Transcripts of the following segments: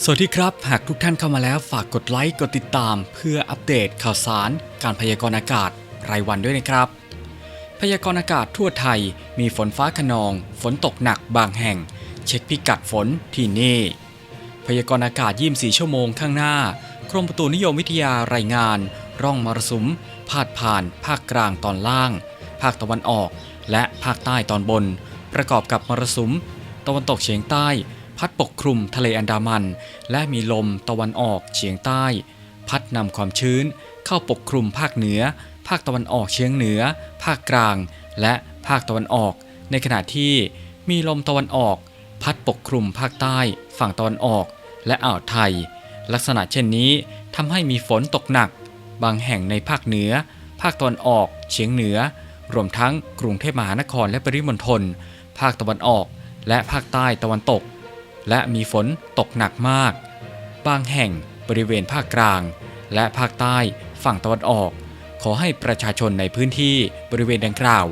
สวัสดีครับ หากทุกท่านเข้ามาแล้วฝากกดไลค์กดติดตาม เพื่ออัปเดตข่าวสาร การพยากรณ์อากาศรายวันด้วยนะครับ พยากรณ์อากาศทั่วไทยมีฝนฟ้าขนอง ฝนตกหนักบางแห่ง เช็คพิกัดฝนที่นี่ พยากรณ์อากาศ 24 ชั่วโมงข้างหน้า กรมประตูนิยมวิทยารายงาน ร่องมรสุมพาดผ่าน ภาคกลางตอนล่าง ภาคตะวันออก และภาคใต้ตอนบน ประกอบกับมรสุม ตะวันตกเฉียงใต้ พัดปกคลุมทะเลอันดามัน และมีลมตะวันออกเฉียงใต้ พัดนำความชื้น เข้าปกคลุมภาคเหนือ ภาคตะวันออกเฉียงเหนือ ภาคกลาง และภาคตะวันออก ในขณะที่มีลมตะวันออก พัดปกคลุมภาคใต้ ฝั่งตะวันออก และอ่าวไทย ลักษณะเช่นนี้ทำให้มีฝนตกหนัก บางแห่งในภาคเหนือ ภาคตะวันออก เฉียงเหนือ รวมทั้งกรุงเทพมหานครและปริมณฑลภาคตะวันออก และภาคใต้ตะวันตก และมีฝนตกหนักมาก บางแห่งบริเวณภาคกลาง และภาคใต้ฝั่งตะวันออก ขอให้ประชาชนในพื้นที่บริเวณดังกล่าว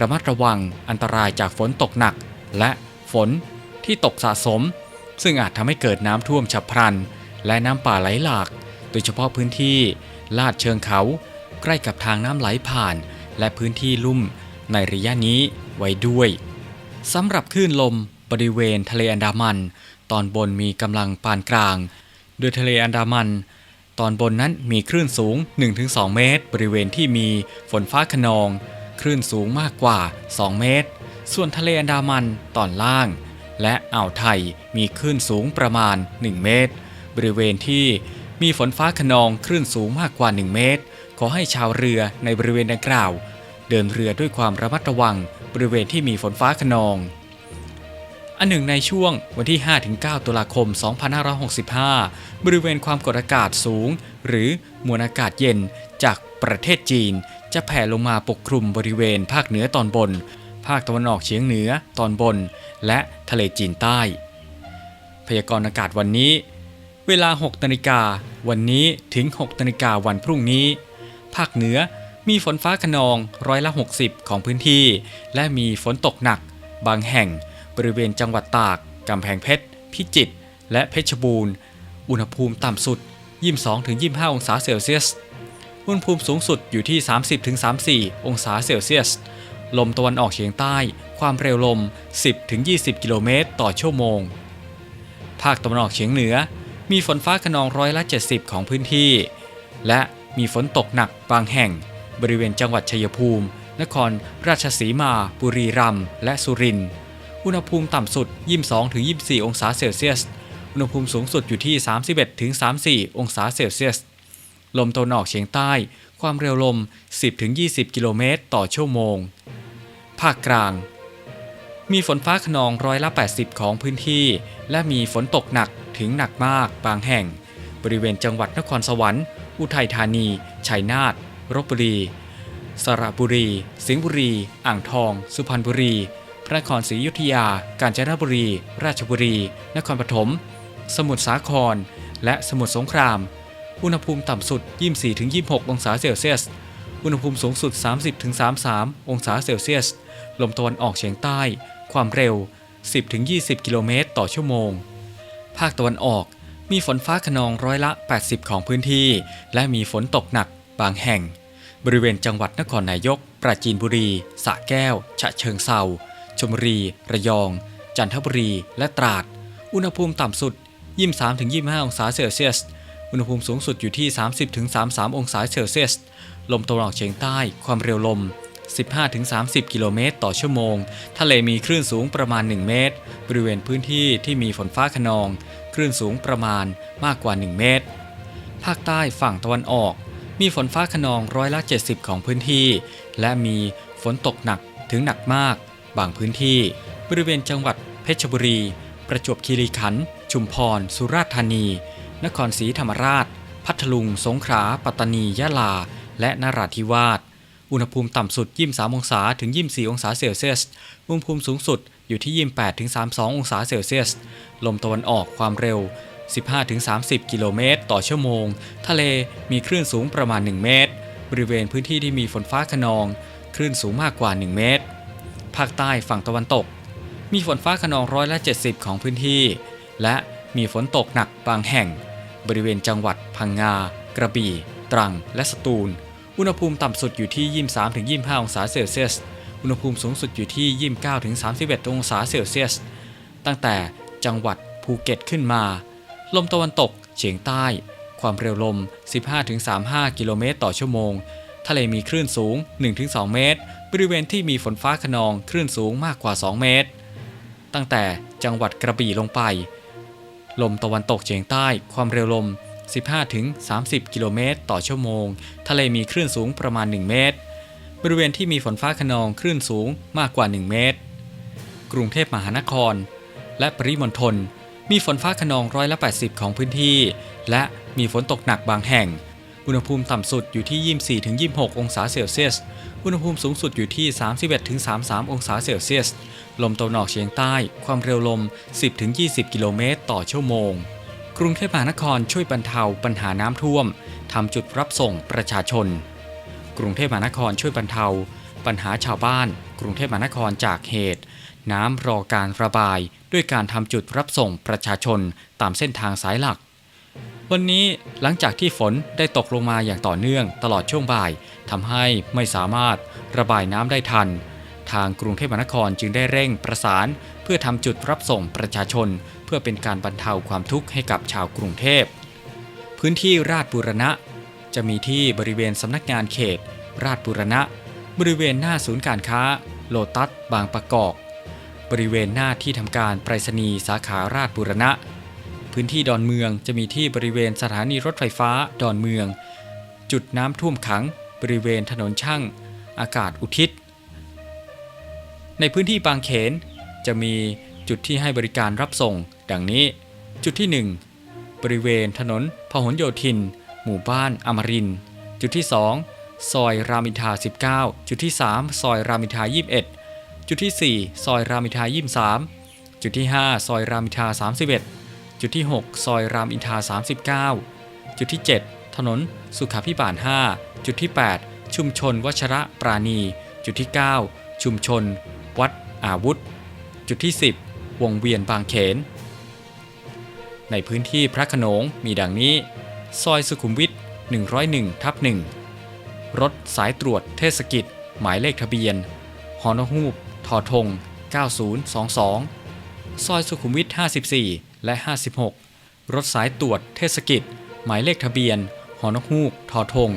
ระมัดระวังอันตรายจากฝนตกหนัก และฝนที่ตกสะสม ซึ่งอาจทำให้เกิดน้ำท่วมฉับพลัน และน้ำป่าไหลหลาก โดยเฉพาะพื้นที่ ลาดเชิงเขา ใกล้กับทางน้ำไหลผ่าน และพื้นที่ลุ่มในระยะนี้ไว้ด้วยสำหรับคลื่นลม บริเวณทะเลอันดามัน ตอนบนมีกำลังปานกลาง โดยทะเลอันดามัน ตอนบนนั้นมีคลื่นสูง 1-2 เมตร บริเวณที่มีฝนฟ้าขนอง คลื่นสูงมากกว่า 2 เมตร ส่วนทะเลอันดามันตอนล่าง และอ่าวไทยมีคลื่นสูงประมาณ 1 เมตร บริเวณที่มีฝนฟ้าขนองคลื่นสูงมากกว่า 1 เมตร ขอให้ชาวเรือในบริเวณดังกล่าว เดินเรือด้วยความระมัดระวัง บริเวณที่มีฝนฟ้าขนอง อันหนึ่งในช่วงวันที่ 5-9 ตุลาคม 2565 บริเวณความกดอากาศสูง หรือมวลอากาศเย็นจากประเทศจีน จะแผ่ลงมาปกคลุมบริเวณภาคเหนือตอนบน ภาคตะวันออกเฉียงเหนือตอนบน และทะเลจีนใต้ พยากรณ์อากาศวันนี้ เวลา 6นาฬิกาวันนี้ถึง 6นาฬิกาวันพรุ่งนี้ ภาคเหนือมีฝนฟ้าขนองร้อยละ 60 ของพื้นที่ และมีฝนตกหนัก บางแห่ง บริเวณจังหวัดตาก กำแพงเพชร พิจิตร และเพชรบูรณ์ อุณหภูมิต่ำสุด 22-25 องศาเซลเซียส อุณหภูมิสูงสุดอยู่ที่ 30-34 องศาเซลเซียส ลมตะวันออกเฉียงใต้ ความเร็วลม 10-20 กิโลเมตรต่อชั่วโมง ภาคตะวันออกเฉียงเหนือ มีฝนฟ้าขนองร้อยละ 70 ของพื้นที่ และมีฝนตกหนักบางแห่ง บริเวณจังหวัดชัยภูมิ นครราชสีมา บุรีรัมย์ และสุรินทร์ อุณหภูมิต่ำสุด 22-24 องศาเซลเซียส อุณหภูมิสูงสุดอยู่ที่ 31-34 องศาเซลเซียส ลมตะวันออกเฉียงใต้ ความเร็วลม 10-20 กิโลเมตรต่อชั่วโมง ภาคกลาง มีฝนฟ้าขนองร้อยละ 80 ของพื้นที่ และมีฝนตกหนักถึงหนักมากบางแห่ง บริเวณจังหวัดนครสวรรค์ อุทัยธานี ชัยนาทรบบุรี สระบุรี สิงห์บุรี อ่างทอง สุพรรณบุรี ระนครศรีอยุธยา กาญจนบุรี ราชบุรี นครปฐม สมุทรสาคร และสมุทรสงคราม อุณหภูมิต่ำสุด 24-26 องศาเซลเซียส อุณหภูมิสูงสุด 30-33 องศาเซลเซียส ลมตะวันออกเฉียงใต้ ความเร็ว 10-20 กิโลเมตรต่อชั่วโมง ภาคตะวันออกมีฝนฟ้าขนองร้อยละ 80 ของพื้นที่ และมีฝนตกหนักบางแห่ง บริเวณจังหวัดนครนายก ปราจีนบุรีสระแก้ว ฉะเชิงเซา ชลบุรี ระยอง จันทบุรี และตราด อุณหภูมิต่ำสุด 23-25 องศาเซลเซียส อุณหภูมิสูงสุดอยู่ที่ 30-33 องศาเซลเซียส ลมตะวันออกเฉียงใต้ ความเร็วลม 15-30 กิโลเมตรต่อชั่วโมง ทะเลมีคลื่นสูงประมาณ 1 เมตร บริเวณพื้นที่ที่มีฝนฟ้าขนอง คลื่นสูงประมาณมากกว่า 1 เมตร ภาคใต้ฝั่งตะวันออก มีฝนฟ้าขนองร้อยละ 70 ของพื้นที่ และมีฝนตกหนักถึงหนักมาก บางพื้นที่บริเวณจังหวัดเพชรบุรี ประจวบคีรีขันธ์ชุมพร สุราษฎร์ธานี นครศรีธรรมราช พัทลุง สงขลา ปัตตานี ยะลา และนราธิวาส อุณหภูมิต่ำสุด 23 องศาถึง 24 องศาเซลเซียส อุณหภูมิสูงสุดอยู่ที่ 28ถึง32 องศาเซลเซียส ลมตะวันออกความเร็ว 15-30 กิโลเมตร ต่อชั่วโมง ทะเลมีคลื่นสูงประมาณ 1 เมตร บริเวณพื้นที่ที่มีฝนฟ้าขนอง คลื่นสูงมากกว่า 1 เมตร ภาคใต้ฝั่งตะวันตก มีฝนฟ้าขนองร้อยละ 70 ของพื้นที่ และมีฝนตกหนักบางแห่ง บริเวณจังหวัด พังงา กระบี่ ตรัง และสตูล อุณหภูมิต่ำสุดอยู่ที่ 23-25 องศาเซลเซียส อุณหภูมิสูงสุดอยู่ที่ 29-31 องศาเซลเซียส ตั้งแต่จังหวัดภูเก็ตขึ้นมา ลมตะวันตกเฉียงใต้ ความเร็วลม 15-35 กิโลเมตรต่อชั่วโมง ทะเลมีคลื่นสูง 1-2 เมตร บริเวณที่มีฝนฟ้าขนองคลื่นสูงมากกว่า 2 เมตร ตั้งแต่จังหวัดกระบี่ลงไป ลมตะวันตกเฉียงใต้ความเร็วลม 15-30 กิโลเมตรต่อชั่วโมง ทะเลมีคลื่นสูงประมาณ 1 เมตร บริเวณที่มีฝนฟ้าขนองคลื่นสูงมากกว่า 1 เมตร กรุงเทพมหานคร และปริมณฑลมีฝนฟ้าขนองร้อยละ 80 ของพื้นที่ และมีฝนตกหนักบางแห่ง อุณหภูมิต่ำสุดอยู่ที่ 24-26 องศาเซลเซียส อุณหภูมิสูงสุดอยู่ที่ 31-33 องศาเซลเซียส ลมตะวันออกเฉียงใต้ ความเร็วลม 10-20 กิโลเมตรต่อชั่วโมง กรุงเทพมหานครช่วยบรรเทาปัญหาน้ำท่วม ทำจุดรับส่งประชาชน กรุงเทพมหานครช่วยบรรเทา ปัญหาชาวบ้าน กรุงเทพมหานครจากเหตุ น้ำรอการระบาย ด้วยการทำจุดรับส่งประชาชน ตามเส้นทางสายหลัก วันนี้หลังจากที่ฝนได้ตกลงมาอย่างต่อเนื่องตลอดช่วงบ่ายทำให้ไม่สามารถระบายน้ำได้ทัน ทางกรุงเทพมหานครจึงได้เร่งประสาน เพื่อทำจุดรับส่งประชาชน เพื่อเป็นการบรรเทาความทุกข์ให้กับชาวกรุงเทพ พื้นที่ราชบุรณะ จะมีที่บริเวณสำนักงานเขต ราชบุรณะ บริเวณหน้าศูนย์การค้า โลตัส บางประกอบ บริเวณหน้าที่ทำการไปรษณีย์สาขาราชบุรณะ พื้นที่ดอนเมืองจะมีที่บริเวณสถานีรถไฟฟ้าดอนเมือง จุดน้ำท่วมขัง บริเวณถนนช่าง อากาศอุทิศ ในพื้นที่บางเขนจะมีจุดที่ให้บริการรับส่ง ดังนี้ จุดที่ 1 บริเวณถนนพหลโยธิน หมู่บ้านอมริน จุดที่ 2 ซอยรามอินทรา19 จุดที่ 3 ซอยรามอินทรา21 จุดที่ 4 ซอยรามอินทรา23 จุดที่ 5 ซอยรามอินทรา31 จุดที่ 6 ซอยรามอินทรา39 จุดที่ 7 ถนนสุขาพิบาล 5 จุดที่ 8 ชุมชนวชระปราณี จุดที่ 9 ชุมชน วัดอาวุธ จุดที่ 10 วงเวียนบางเขน ในพื้นที่พระโขนงมีดังนี้ ซอยสุขุมวิท 101ทับ1รถสายตรวจเทศกิจ หมายเลขทะเบียนฮอนฮูบทอทง 9022 ซอยสุขุมวิท 54 และ 56 รถสายตรวจเทศกิจ หมายเลขทะเบียน หอนกฮูกทอทง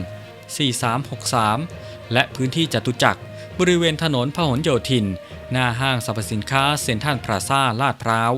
4363 และพื้นที่จตุจักร บริเวณถนนพหลโยธิน หน้าห้างสรรพสินค้าเซ็นทรัลพลาซ่าลาดพร้าว